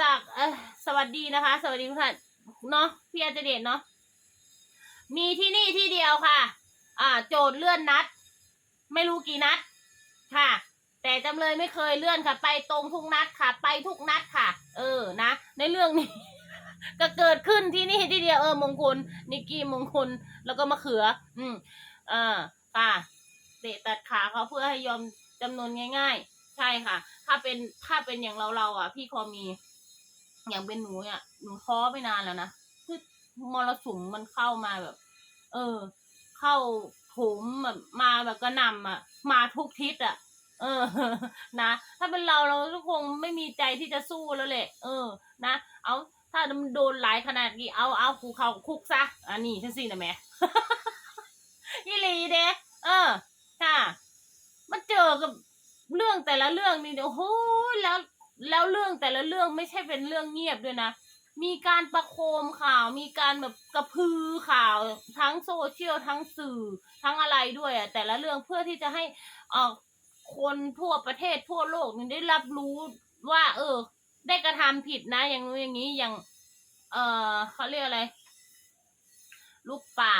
จากเออสวัสดีนะคะ สวัสดีทุกท่านเนาะพี่อาจจะเดชเนาะมีที่นี่ที่เดียวค่ะ อ่า โจทย์เลื่อนนัด ไม่รู้กี่นัด ค่ะ แต่จำเลยไม่เคยเลื่อนค่ะ ไปตรงทุกนัดค่ะ ไปทุกนัดค่ะ เออนะ ในเรื่องนี้ ก็เกิดขึ้นที่นี่ที่เดียวเออมงคลนิกกี้มงคลแล้วก็มะเขือ อืมเออค่ะเตะตัดขาเขาเพื่อให้ยอมจำนวนง่าย ๆ ใช่ค่ะ ถ้าเป็นถ้าเป็นอย่างเราเราอะ พี่คอมี อย่างเป็นหนูอะหนูท้อไปนานแล้วนะคือมรสุมมันเข้ามาแบบ เออ เข้าถมแบบมาแบบกระหน่ำอะ มาทุกทิศอะ เออ นะ ถ้าเป็นเราเราก็คงไม่มีใจที่จะสู้แล้วแหละ เออ นะ เอา ถ้ามันโดนหลายขนาดนี้ เอา เอาคูเขาคุกซะ อันนี้ฉันสินะแม่ยี่หลีเด้เออ ค่ะ มันเจอกับเรื่องแต่ละเรื่องนี่เดี๋ยวโอ้โหแล้ว แล้วเรื่องแต่ละเรื่องไม่ใช่เป็นเรื่องเงียบด้วยนะ มีการประโคมข่าว มีการแบบกระพือข่าวทั้งโซเชียลทั้งสื่อทั้งอะไรด้วยอะแต่ละเรื่องเพื่อที่จะให้เอ่อคนทั่วประเทศทั่วโลกนี่ได้รับรู้ว่า เออ ได้กระทำผิดนะ อย่างนู้นอย่างนี้อย่าง เออเขาเรียกอะไร ลูกป่า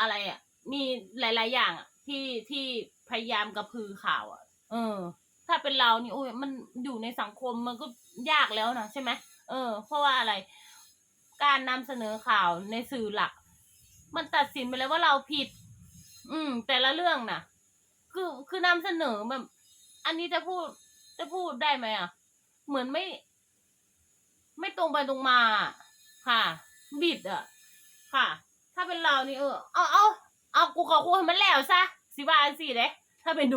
อะไรอะมีหลาย ๆ อย่างอะที่ที่พยายามกระพือข่าวอะเออ ถ้าเป็นเรานี่โอ้ยมันอยู่ในสังคมมันก็ยากแล้วนะใช่ไหมเออ เพราะว่าอะไร การนำเสนอข่าวในสื่อหลัก มันตัดสินไปแล้วว่าเราผิด อืม แต่ละเรื่องน่ะ คือคือนำเสนอแบบ อันนี้จะพูดจะพูดได้ไหมอะ เหมือนไม่ ไม่ตรงไปตรงมาค่ะ บิดอะ ค่ะ ถ้าเป็นเรานี่เออเอาเอาเอากูขอคุยให้มันแล้วซะสิบาจังสิเด้ถ้าเป็นห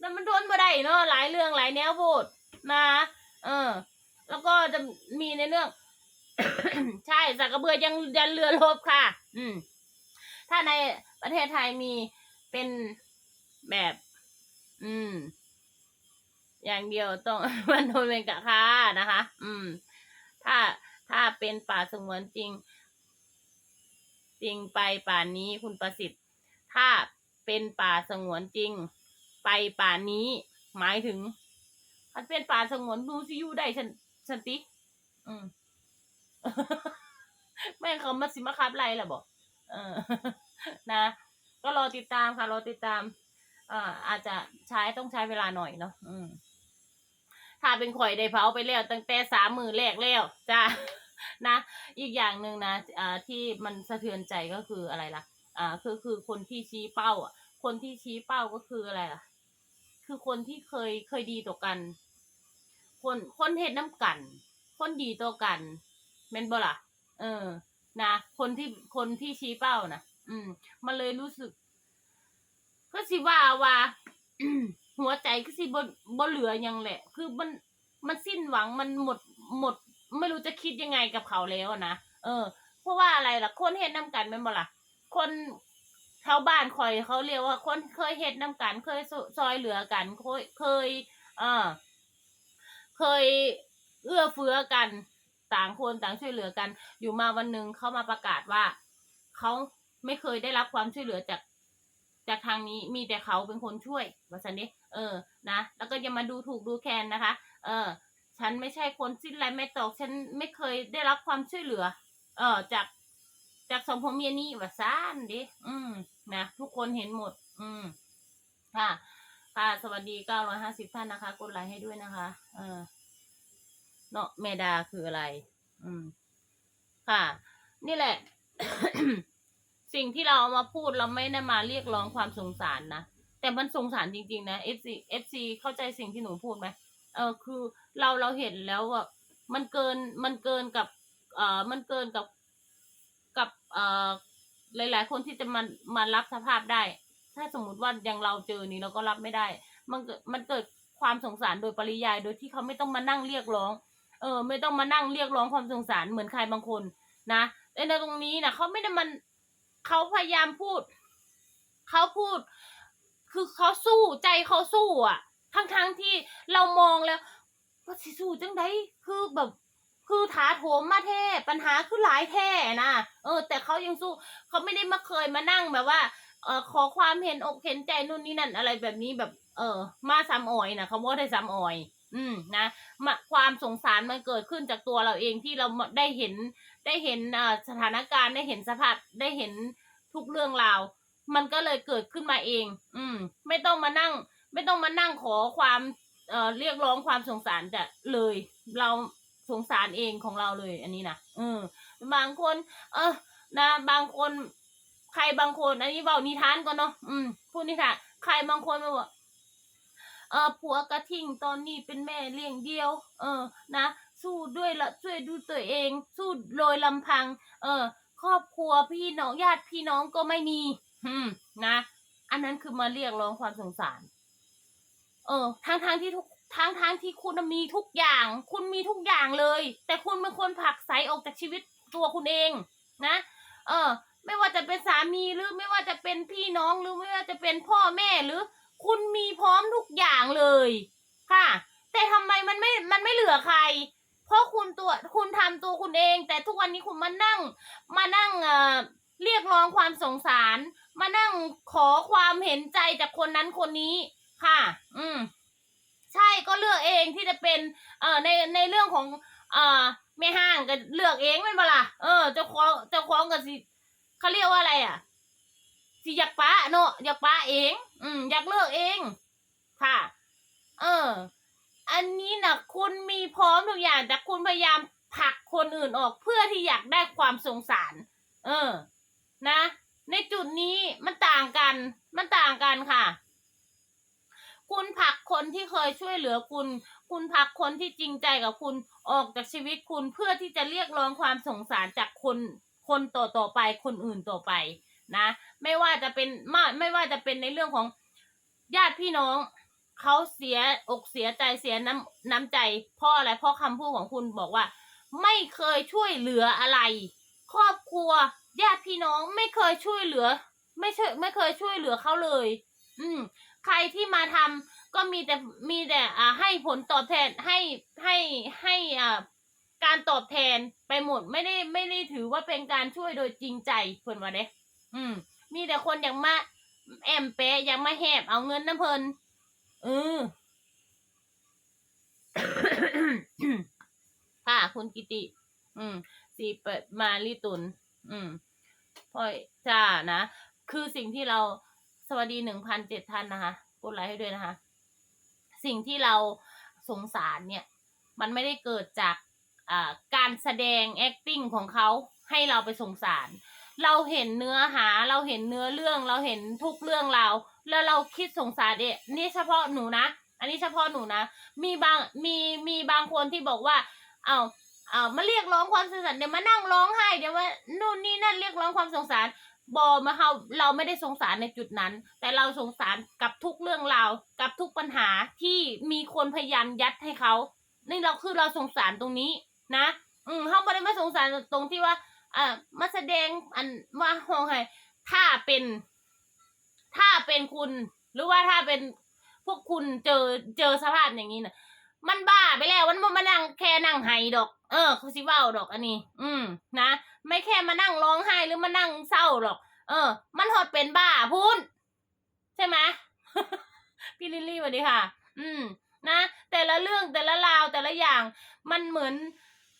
นูแต่มันทนบ่ได้เนาะหลายเรื่องหลายแนวโพดนะเออ แล้วก็จะมีในเรื่อง ใช่สักกระเบือยังยันเรือรบค่ะ อืม ถ้าในประเทศไทยมีเป็นแบบ อืม อย่างเดียวต้องมันโดนเป็นกะค่านะคะ อืม ถ้าถ้าเป็นป่าสงวนจริง จริงไปป่านนี้คุณประสิทธิ์ ถ้าเป็นป่าสงวนจริง ไปป่านนี้ หมายถึงถ้าเป็นป่าสงวนดูซิอยู่ได้ฉันฉันติ อืมแม่เขามาสิมาคับไรล่ะบอกเออ นะ ก็รอติดตามค่ะ รอติดตามอ่าอาจจะใช้ต้องใช้เวลาหน่อยเนาะอืมถ้าเป็นข่อยได้เผาไปแล้วตั้งแต่สามมือแรกแล้วจ้านะ อีกอย่างหนึ่งนะอ่าที่มันสะเทือนใจก็คืออะไรล่ะ อ่า คือคือคนที่ชี้เป้าอะ คนที่ชี้เป้าก็คืออะไรล่ะ คือคนที่เคยเคยดีต่อกัน คนคนเห็นน้ำกัน คนดีต่อกันเมนบ่ล่ะ เออ นะ คนที่คนที่ชี้เป้านะอืม มันเลยรู้สึก ก็สิว่าว่าหัวใจก็สิบ่บ่เหลือหยังแหละ คือมันมันสิ้นหวังมันหมดหมด ไม่รู้จะคิดยังไงกับเขาแล้วนะเออ เพราะว่าอะไรล่ะ คนเฮ็ดน้ำกันแม่นบ่ล่ะ คน ชาวบ้านคอยเขาเรียกว่าคนเคยเฮ็ดน้ำกัน เคยซซอยเหลือกัน เคยเคยเออเคยเอื้อเฟื้อกัน ต่างคนต่างช่วยเหลือกัน อยู่มาวันหนึ่งเขามาประกาศว่าเขาไม่เคยได้รับความช่วยเหลือจากจากทางนี้มีแต่เขาเป็นคนช่วยว่าสันนี้เออ นะ แล้วก็อย่ามาดูถูกดูแคลนนะคะ เออ ฉันไม่ใช่คนสิ้นไรไม่ตก ฉันไม่เคยได้รับความช่วยเหลือ เออจาก จากสมพงษ์เมียนี่ว่าซ่านดิอืมนะทุกคนเห็นหมด อืมค่ะ ค่ะ สวัสดีเก้าร้อยห้าสิบท่านนะคะ กดไลค์ให้ด้วยนะคะ เออเนาะเมดาคืออะไร อืม ค่ะ นี่แหละ สิ่งที่เราเอามาพูดเราไม่ได้มาเรียกร้องความสงสารนะ แต่มันสงสารจริง ๆ นะ FC FC เข้าใจสิ่งที่หนูพูดไหมเออคือเราเราเห็นแล้วว่ามันเกินมันเกินกับ เอ่อมันเกินกับกับ เอ่อหลาย ๆ คนที่จะมามารับสภาพได้ ถ้าสมมุติว่าอย่างเราเจอนี่เราก็รับไม่ได้ มันเกิดมันเกิดความสงสารโดยปริยายโดยที่เขาไม่ต้องมานั่งเรียกร้อง เออ ไม่ต้องมานั่งเรียกร้องความสงสารเหมือนใครบางคน นะในตรงนี้นะเขาไม่ได้มันเขาพยายามพูดเขาพูด คือเขาสู้ใจเขาสู้อะทั้งทั้งๆที่เรามองแล้วว่าสิสู้จังไดคือแบบ คือถาโถมมาแท้ปัญหาคือหลายแท้นะเออ แต่เขายังสู้เขาไม่ได้มาเคยมานั่งแบบว่าเออขอความเห็นอกเห็นใจนู่นนี่นั่นอะไรแบบนี้แบบ เออ มาซ้ำอ่อยนะเขาว่าได้ซ้ำอ่อย อืมนะมาความสงสารมันเกิดขึ้นจากตัวเราเองที่เราได้เห็นได้เห็นสถานการณ์ได้เห็นสภาพได้เห็นทุกเรื่องราว มันก็เลยเกิดขึ้นมาเอง อืม ไม่ต้องมานั่ง ไม่ต้องมานั่งขอความเอ่อเรียกร้องความสงสารจะเลย เรา สงสารเองของเราเลย อันนี้นะเออบางคน เออนะ บางคนใครบางคน อันนี้เบานิทานก่อนเนาะอืมพูดนิทานใครบางคนมาบอกเออผัวกระทิ่งตอนนี้เป็นแม่เลี้ยงเดียว เออ นะ สู้ด้วยละช่วยดูตัวเอง สู้โดยลำพัง เออ ครอบครัวพี่น้องญาติพี่น้องก็ไม่มี อืม นะ อันนั้นคือมาเรียกร้องความสงสาร เออทั้งทางที่ทุก ทั้งทางที่คุณมีทุกอย่าง คุณมีทุกอย่างเลย แต่คุณเป็นคนผลักไสออกจากชีวิตตัวคุณเองนะ เออ ไม่ว่าจะเป็นสามีหรือไม่ว่าจะเป็นพี่น้องหรือไม่ว่าจะเป็นพ่อแม่หรือ คุณมีพร้อมทุกอย่างเลย ค่ะ แต่ทำไมมันไม่มันไม่เหลือใคร เพราะคุณตัวคุณทำตัวคุณเอง แต่ทุกวันนี้คุณมานั่ง มานั่งเอ่อเรียกร้องความสงสาร มานั่งขอความเห็นใจจากคนนั้นคนนี้ ค่ะ อืม ใช่ก็เลือกเองที่จะเป็นเอ่อในในเรื่องของเอ่อแม่ห้างก็เลือกเองเป็นเปะล่าเออเจ้าของเจ้าของก็สิเขาเรียกว่าอะไรอะสิอยากป้าเนอะอยากป้าเอง อืมอยากเลือกเอง ค่ะ เออ อันนี้นะคุณมีพร้อมทุกอย่าง แต่คุณพยายามผลักคนอื่นออกเพื่อที่อยากได้ความสงสาร เออ นะ ในจุดนี้มันต่างกัน มันต่างกันค่ะ คุณผักคนที่เคยช่วยเหลือคุณ คุณผักคนที่จริงใจกับคุณออกจากชีวิตคุณเพื่อที่จะเรียกร้องความสงสารจากคนคนต่อต่อไปคนอื่นต่อไปนะ ไม่ว่าจะเป็นไม่ไม่ว่าจะเป็นในเรื่องของญาติพี่น้องเขาเสียอกเสียใจเสียน้ำน้ำใจเพราะอะไรเพราะคำพูดของคุณบอกว่า ไม่เคยช่วยเหลืออะไร ครอบครัวญาติพี่น้องไม่เคยช่วยเหลือ ไม่ช่วยไม่เคยช่วยเหลือเขาเลย อืม ใครที่มาทำก็มีแต่มีแต่อ่าให้ผลตอบแทนให้ให้ให้อ่าการตอบแทนไปหมดไม่ได้ไม่ได้ถือว่าเป็นการช่วยโดยจริงใจเพิ่นว่าเด้อืม มีแต่คนอย่ากมาแอมเปะอย่ากมาแหบเอาเงินน้ำเพิ่นเออค่ะคุณกิติ อืมสีเปิดมาลีตุน อืมพ่อยจ้านะ คือสิ่งที่เรา สวัสดีหนึ่งพันเจ็ดท่านนะคะกดไลค์ให้ด้วยนะคะ สิ่งที่เราสงสารเนี่ย มันไม่ได้เกิดจากอ่าการแสดง acting ของเขาให้เราไปสงสาร เราเห็นเนื้อหาเราเห็นเนื้อเรื่องเราเห็นทุกเรื่องเรา แล้วเราคิดสงสารเด็นี่เฉพาะหนูนะ อันนี้เฉพาะหนูนะ มีบางมีมีบางคนที่บอกว่า เอาเอามาเรียกร้องความสงสารเดี๋ยวมานั่งร้องไห้เดี๋ยวว่านู่นนี่นั่นเรียกร้องความสงสาร บอมาเขาเราไม่ได้สงสารในจุดนั้น แต่เราสงสารกับทุกเรื่องราวกับทุกปัญหาที่มีคนพยายามยัดให้เขานี่เราคือเราสงสารตรงนี้นะ อืมเขาไม่ได้มาสงสารตรงที่ว่าอ่ามาแสดงอันว่าห้องไห้ถ้าเป็น ถ้าเป็นคุณ หรือว่าถ้าเป็นพวกคุณเจอเจอสภาพอย่างนี้นะ มันบ้าไปแล้วมันมานั่งแค่นั่งไห้ดอก เออเขาสิเว้าดอกอันนี้ อืมนะ ไม่แค่มานั่งร้องไห้หรือมานั่งเศร้าหรอก เออ มันหดเป็นบ้าพูนใช่ไหมพี่ลิลลี่สวัสดีค่ะ อืม นะ แต่ละเรื่องแต่ละราวแต่ละอย่าง มันเหมือน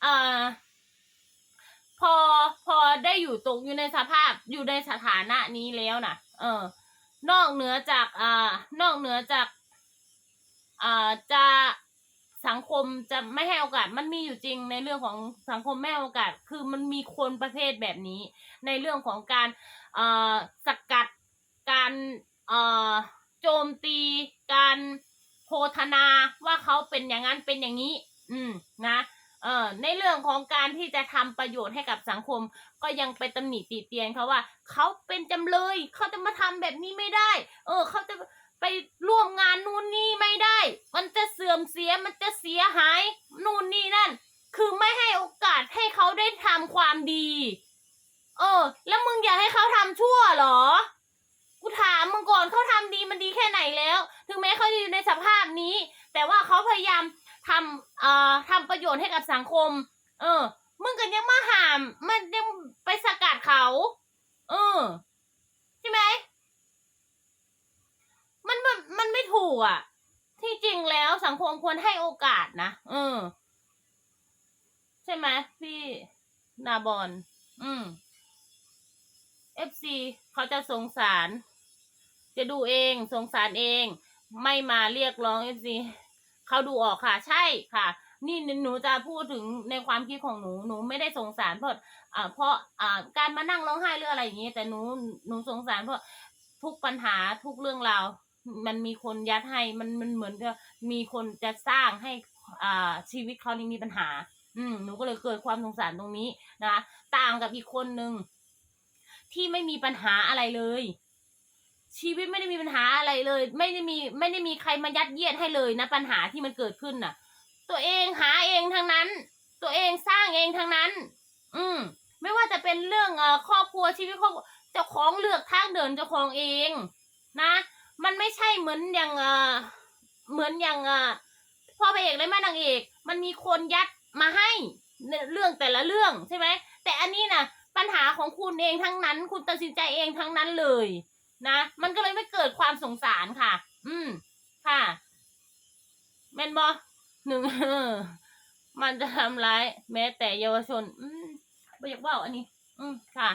เอ่อ พอพอได้อยู่ตรงอยู่ในสภาพอยู่ในสถานะนี้แล้วนะเออ นอกเหนือจากอ่านอกเหนือจากอ่าจะ สังคมจะไม่ให้โอกาสมันมีอยู่จริงในเรื่องของสังคมไม่ให้โอกาส คือมันมีคนประเภทแบบนี้ ในเรื่องของการเอ่อสกัดการเอ่อโจมตี การโพธนาว่าเขาเป็นอย่างนั้นเป็นอย่างนี้ อืมนะเอ่อในเรื่องของการที่จะทำประโยชน์ให้กับสังคม ก็ยังไปตำหนิติเตียนเขาว่า เขาเป็นจำเลยเขาจะมาทำแบบนี้ไม่ได้ เออเขาจะ ไปร่วมงานนู่นนี่ไม่ได้ มันจะเสื่อมเสียมันจะเสียหายนู่นนี่นั่น คือไม่ให้โอกาสให้เขาได้ทำความดี เออ แล้วมึงอยากให้เขาทำชั่วเหรอ กูถามมึงก่อนเขาทำดีมันดีแค่ไหนแล้ว ถึงแม้เขาจะอยู่ในสภาพนี้ แต่ว่าเขาพยายามทำเอ่อทำประโยชน์ให้กับสังคม เออ มึงกันยังมาหาม มันยังไปสกัดเขา เออ ใช่ไหม มันแบบมันไม่ถูกอะ ที่จริงแล้วสังคมควรให้โอกาสนะเออ ใช่ไหมพี่นาบอลอืมเอฟซีเขาจะสงสาร จะดูเองสงสารเอง ไม่มาเรียกร้องเอฟซีเขาดูออกค่ะ ใช่ค่ะ นี่หนูจะพูดถึงในความคิดของหนูหนูไม่ได้สงสารเพราะอ่าเพราะอ่าการมานั่งร้องไห้หรืออะไรอย่างนี้ แต่หนูหนูสงสารเพราะทุกปัญหาทุกเรื่องราว มันมีคนยัดให้มันมันเหมือนกับมีคนจะสร้างให้อ่าชีวิตเขานี่มีปัญหา อืมหนูก็เลยเกิดความสงสารตรงนี้นะคะต่างกับอีกคนหนึ่งที่ไม่มีปัญหาอะไรเลย ชีวิตไม่ได้มีปัญหาอะไรเลย ไม่ได้มีไม่ได้มีใครมายัดเยียดให้เลยนะปัญหาที่มันเกิดขึ้นน่ะ ตัวเองหาเองทั้งนั้น ตัวเองสร้างเองทั้งนั้น อืมไม่ว่าจะเป็นเรื่องเอ่อครอบครัวชีวิตครอบเจ้าของเลือกทางเดินเจ้าของเอง นะ มันไม่ใช่เหมือนอย่างเอ่อเหมือนอย่างอ่อพ่อพระเอกและแม่นางเอก มันมีคนยัดมาให้เรื่องแต่ละเรื่องใช่ไหมแต่อันนี้นะปัญหาของคุณเองทั้งนั้น คุณตัดสินใจเองทั้งนั้นเลยนะ มันก็เลยไม่เกิดความสงสารค่ะ อืม ค่ะแม่นบอหนึ่งมันจะทำร้ายแม้แต่เยาวชน อืมไม่อยากว่าอันนี้ อืมค่ะ